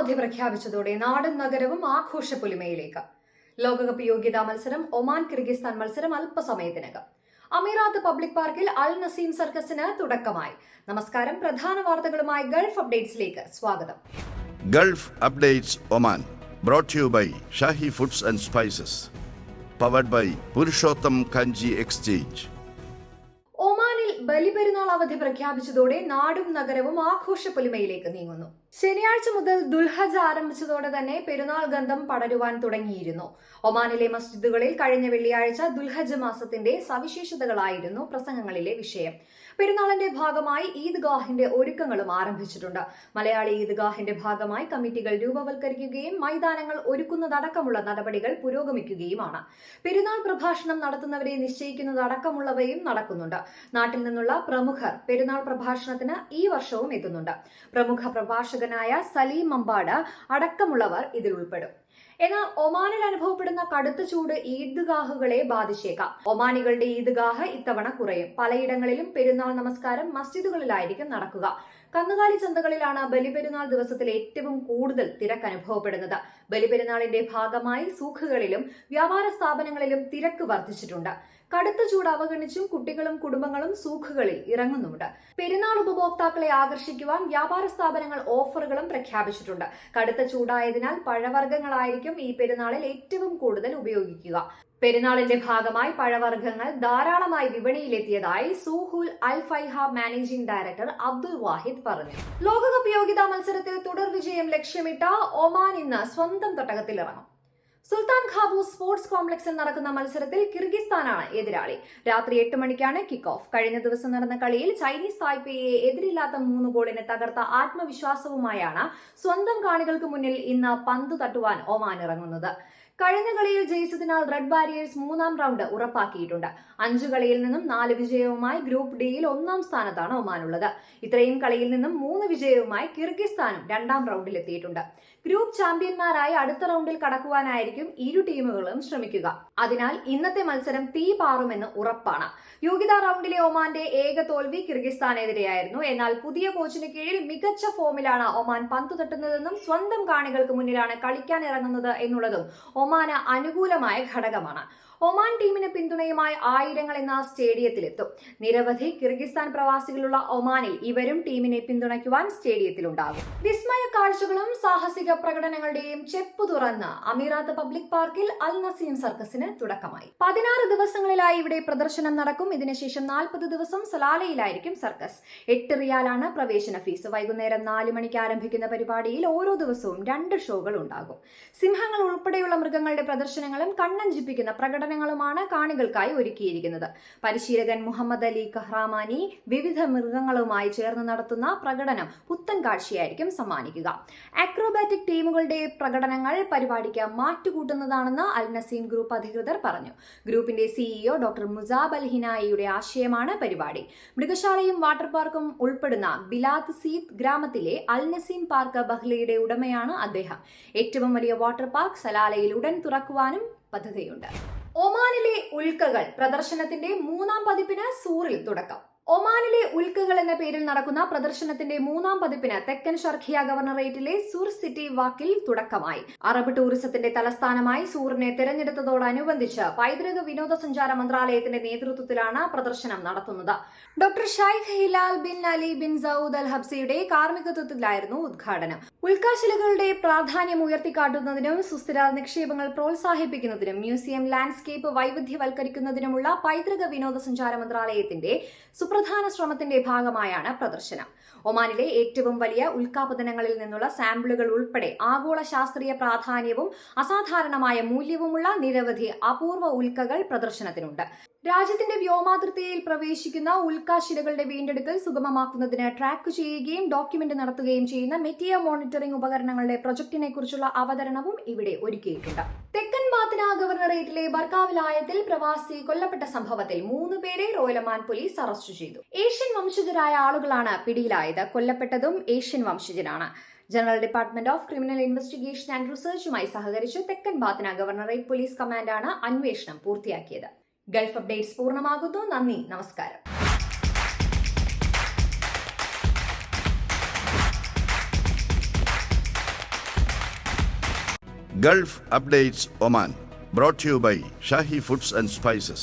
അവധി പ്രഖ്യാപിച്ചതോടെ നാടൻ നഗരവും ആഘോഷ പുലിമയിലേക്ക് ലോകകപ്പ് യോഗ്യതാ മത്സരം ഒമാൻ കിർഗിസ്ഥാൻ മത്സരം അല്പസമയത്തിനകം. അമീറാത്ത് പബ്ലിക് പാർക്കിൽ അൽ നസീം സർക്കസിന് തുടക്കമായി. നമസ്കാരം പ്രധാന വാർത്തകളുമായി ഗൾഫ് അപ്ഡേറ്റ്സിലേക്ക് സ്വാഗതം. Gulf updates Oman brought you by Shahi foods and spices powered by Purushottam Kanji exchange. Baliperunnal അവധി പ്രഖ്യാപിച്ചതോടെ നാടും നഗരവും ആഘോഷ പൊലിമയിലേക്ക് നീങ്ങുന്നു. ശനിയാഴ്ച മുതൽ ദുൽഹജ് ആരംഭിച്ചതോടെ തന്നെ പെരുന്നാൾ ഗന്ധം പടരുവാൻ തുടങ്ങിയിരുന്നു. ഒമാനിലെ മസ്ജിദുകളിൽ കഴിഞ്ഞ വെള്ളിയാഴ്ച ദുൽഹജ് മാസത്തിന്റെ സവിശേഷതകളായിരുന്നു പ്രസംഗങ്ങളിലെ വിഷയം. പെരുന്നാളിന്റെ ഭാഗമായി ഈദ്ഗാഹിന്റെ ഒരുക്കങ്ങളും ആരംഭിച്ചിട്ടുണ്ട്. മലയാളി ഈദ്ഗാഹിന്റെ ഭാഗമായി കമ്മിറ്റികൾ രൂപവൽക്കരിക്കുകയും മൈതാനങ്ങൾ ഒരുക്കുന്നതടക്കമുള്ള നടപടികൾ പുരോഗമിക്കുകയുമാണ്. പെരുന്നാൾ പ്രഭാഷണം നടത്തുന്നവരെ നിശ്ചയിക്കുന്നതടക്കമുള്ളവയും നടക്കുന്നുണ്ട്. നാട്ടിൽ നിന്നുള്ള പ്രമുഖർ പെരുന്നാൾ പ്രഭാഷണത്തിന് ഈ വർഷവും എത്തുന്നുണ്ട്. പ്രമുഖ പ്രഭാഷകനായ സലീം മമ്പാട് അടക്കമുള്ളവർ ഇതിൽ ഉൾപ്പെടും. എന്നാൽ ഒമാനിൽ അനുഭവപ്പെടുന്ന കടുത്ത ചൂട് ഈദ്ഗാഹുകളെ ബാധിച്ചേക്കാം. ഒമാനികളുടെ ഈദ്ഗാഹ് ഇത്തവണ കുറയും. പലയിടങ്ങളിലും പെരുന്നാൾ നമസ്കാരം മസ്ജിദുകളിലായിരിക്കും നടക്കുക. കന്നുകാലി ചന്തകളിലാണ് ബലിപെരുന്നാൾ ദിവസത്തിൽ ഏറ്റവും കൂടുതൽ തിരക്ക് അനുഭവപ്പെടുന്നത്. ബലിപെരുന്നാളിന്റെ ഭാഗമായി സൂഖുകളിലും വ്യാപാര സ്ഥാപനങ്ങളിലും തിരക്ക് വർദ്ധിച്ചിട്ടുണ്ട്. കടുത്ത ചൂട് അവഗണിച്ചും കുട്ടികളും കുടുംബങ്ങളും സൂഖുകളിൽ ഇറങ്ങുന്നുണ്ട് പെരുന്നാൾ ഉപഭോക്താക്കളെ ആകർഷിക്കുവാൻ വ്യാപാര സ്ഥാപനങ്ങൾ ഓഫറുകളും പ്രഖ്യാപിച്ചിട്ടുണ്ട്. കടുത്ത ചൂടായതിനാൽ പഴവർഗങ്ങളായിരിക്കും ഈ പെരുന്നാളിൽ ഏറ്റവും കൂടുതൽ ഉപയോഗിക്കുക. പെരുന്നാളിന്റെ ഭാഗമായി പഴവർഗങ്ങൾ ധാരാളമായി വിപണിയിലെത്തിയതായി Suhul Al Faiha managing director Abdul Wahid പറഞ്ഞു. ലോകകപ്പ് യോഗ്യതാ മത്സരത്തിൽ തുടർ വിജയം ലക്ഷ്യമിട്ട ഒമാൻ ഇന്ന് സ്വന്തം തട്ടകത്തിലിറങ്ങും സുൽത്താൻ ഖാബു സ്പോർട്സ് കോംപ്ലക്സിൽ നടക്കുന്ന മത്സരത്തിൽ കിർഗിസ്ഥാനാണ് എതിരാളി. രാത്രി എട്ട് മണിക്കാണ് കിക്ക് ഓഫ് കഴിഞ്ഞ ദിവസം നടന്ന കളിയിൽ ചൈനീസ് തായ്പേയെ എതിരില്ലാത്ത മൂന്ന് ഗോളിന് തകർത്ത ആത്മവിശ്വാസവുമായാണ് സ്വന്തം കാണികൾക്ക് മുന്നിൽ ഇന്ന് പന്ത് തട്ടുവാൻ ഒമാൻ ഇറങ്ങുന്നത്. കഴിഞ്ഞ കളിയിൽ ജയിച്ചതിനാൽ റെഡ് ബാരിയേഴ്സ് മൂന്നാം റൗണ്ട് ഉറപ്പാക്കിയിട്ടുണ്ട്. അഞ്ചു കളിയിൽ നിന്നും നാല് വിജയവുമായി ഗ്രൂപ്പ് ഡിയിൽ ഒന്നാം സ്ഥാനത്താണ് ഒമാനുള്ളത്. ഇത്രയും കളിയിൽ നിന്നും മൂന്ന് വിജയവുമായി കിർഗിസ്ഥാനും രണ്ടാം റൗണ്ടിൽ എത്തിയിട്ടുണ്ട്. ഗ്രൂപ്പ് ചാമ്പ്യന്മാരായി അടുത്ത റൗണ്ടിൽ കടക്കുവാനായിരിക്കും ഇരു ടീമുകളും ശ്രമിക്കുക. അതിനാൽ ഇന്നത്തെ മത്സരം തീ പാറുമെന്ന് ഉറപ്പാണ്. യോഗ്യതാ റൗണ്ടിലെ ഒമാന്റെ ഏക തോൽവി കിർഗിസ്ഥാനെതിരെയായിരുന്നു. എന്നാൽ പുതിയ കോച്ചിന് കീഴിൽ മികച്ച ഫോമിലാണ് ഒമാൻ പന്തു തട്ടുന്നതെന്നും സ്വന്തം കാണികൾക്ക് മുന്നിലാണ് കളിക്കാൻ ഇറങ്ങുന്നത് എന്നുള്ളതും ഒമാന് അനുകൂലമായ ഘടകമാണ്. ഒമാൻ ടീമിന് പിന്തുണയുമായി ആയിരങ്ങൾ എന്ന സ്റ്റേഡിയത്തിലെത്തും. നിരവധി കിർഗിസ്ഥാൻ പ്രവാസികളുള്ള ഒമാനിൽ ഇവരും ടീമിനെ പിന്തുണയ്ക്കുവാൻ സ്റ്റേഡിയത്തിലുണ്ടാകും. വിസ്മയ കാഴ്ചകളും സാഹസിക പ്രകടനങ്ങളുടെയും ചെപ്പു തുറന്ന് അമീറാത്ത് പബ്ലിക് പാർക്കിൽ അൽ നസീം സർക്കസിന് തുടക്കമായി. പതിനാറ് ദിവസങ്ങളിലായി ഇവിടെ പ്രദർശനം നടക്കും. ഇതിനുശേഷം നാൽപ്പത് ദിവസം സലാലയിലായിരിക്കും സർക്കസ്. എട്ട് റിയാലാണ് പ്രവേശന ഫീസ്. വൈകുന്നേരം നാല് മണിക്ക് ആരംഭിക്കുന്ന പരിപാടിയിൽ ഓരോ ദിവസവും രണ്ട് ഷോകൾ ഉണ്ടാകും. സിംഹങ്ങൾ ഉൾപ്പെടെയുള്ള മൃഗങ്ങളുടെ പ്രദർശനങ്ങളും കണ്ണഞ്ചിപ്പിക്കുന്ന പ്രകടനങ്ങളുമാണ് കാണികൾക്കായി ഒരുക്കിയിരിക്കുന്നത്. പരിശീലകൻ മുഹമ്മദ് അലി കഹ്റാമാനി വിവിധ മൃഗങ്ങളുമായി ചേർന്ന് നടത്തുന്ന പ്രകടനം പുത്തൻ കാഴ്ചയായിരിക്കും സമ്മാനിക്കുക. അക്രോബാറ്റിക് ടീമുകളുടെ പ്രകടനങ്ങൾ പരിപാടിക്ക് മാറ്റുകൂട്ടുന്നതാണെന്ന് അൽ നസീം ഗ്രൂപ്പ് അധികൃതർ പറഞ്ഞു. ഗ്രൂപ്പിന്റെ സിഇഒ ഡോക്ടർ മുസാബ് അൽഹിനായിയുടെ ആശയമാണ് പരിപാടി. മൃഗശാലയും വാട്ടർ പാർക്കും ഉൾപ്പെടുന്ന ബിലാത് സീത് ഗ്രാമത്തിലെ അൽ നസീം പാർക്ക് ബഹ്ലയുടെ ഉടമയാണ് അദ്ദേഹം. ഏറ്റവും വലിയ വാട്ടർ പാർക്ക് സലാലയിൽ ഉടൻ തുറക്കുവാനും പദ്ധതിയുണ്ട്. ഒമാനിലെ ഉൽക്കകൾ പ്രദർശനത്തിന്റെ മൂന്നാം പതിപ്പിന് സൂറിൽ തുടക്കം. ഒമാനിലെ ഉൽക്കകൾ എന്ന പേരിൽ നടക്കുന്ന പ്രദർശനത്തിന്റെ മൂന്നാം പതിപ്പിന് തെക്കൻ ഷർഖിയ ഗവർണറേറ്റിലെ സൂർ സിറ്റി വാക്കിൽ തുടക്കമായി. അറബ് ടൂറിസത്തിന്റെ തലസ്ഥാനമായി സൂറിനെ തെരഞ്ഞെടുത്തതോടനുബന്ധിച്ച് പൈതൃക വിനോദസഞ്ചാര മന്ത്രാലയത്തിന്റെ നേതൃത്വത്തിലാണ് പ്രദർശനം നടത്തുന്നത്. Doctor Sheikh Hilal bin Ali bin Saud Al ഹബ്സിയുടെ കാർമ്മികത്വത്തിലായിരുന്നു ഉദ്ഘാടനം. ഉൽക്കാശിലകളുടെ പ്രാധാന്യം ഉയർത്തിക്കാട്ടുന്നതിനും സുസ്ഥിര നിക്ഷേപങ്ങൾ പ്രോത്സാഹിപ്പിക്കുന്നതിനും മ്യൂസിയം ലാൻഡ്സ്കേപ്പ് വൈവിധ്യവൽക്കരിക്കുന്നതിനുമുള്ള പൈതൃക വിനോദസഞ്ചാര മന്ത്രാലയത്തിന്റെ സുപ്രധാന ശ്രമത്തിന്റെ ഭാഗമായാണ് പ്രദർശനം. ഒമാനിലെ ഏറ്റവും വലിയ ഉൽക്കാപതനങ്ങളിൽ നിന്നുള്ള സാമ്പിളുകൾ ഉൾപ്പെടെ ആഗോള ശാസ്ത്രീയ പ്രാധാന്യവും അസാധാരണമായ മൂല്യവുമുള്ള നിരവധി അപൂർവ ഉൽക്കകൾ പ്രദർശനത്തിനുണ്ട്. രാജ്യത്തിന്റെ വ്യോമാതിർത്തിയിൽ പ്രവേശിക്കുന്ന ഉൽക്കാശിലകളുടെ വീണ്ടെടുക്കൽ സുഗമമാക്കുന്നതിന് ട്രാക്ക് ചെയ്യുകയും ഡോക്യുമെന്റ് നടത്തുകയും ചെയ്യുന്ന മെറ്റിയ മോണിറ്ററിംഗ് ഉപകരണങ്ങളുടെ പ്രൊജക്ടിനെ കുറിച്ചുള്ള അവതരണവും ഇവിടെ ഒരുക്കിയിട്ടുണ്ട്. തെക്കൻ ബാത്തിന ഗവർണറേറ്റിലെ ബർക്കാവിലായത്തിൽ പ്രവാസി കൊല്ലപ്പെട്ട സംഭവത്തിൽ മൂന്ന് പേരെ റോയലമാൻ പോലീസ് അറസ്റ്റ് ചെയ്തു. ഏഷ്യൻ വംശജരായ ആളുകളാണ് പിടിയിലായത്. കൊല്ലപ്പെട്ടതും Asian വംശജനാണ് general department of criminal investigation and റിസർച്ചുമായി സഹകരിച്ച് തെക്കൻ ബാത്തിന ഗവർണറേറ്റ് പോലീസ് കമാൻഡാണ് അന്വേഷണം പൂർത്തിയാക്കിയത്. ഗൾഫ് അപ്ഡേറ്റ്സ് പൂർണമാകുന്നു. നന്ദി. നമസ്കാരം. Gulf Updates Oman. Brought to you by Shahi Foods and Spices.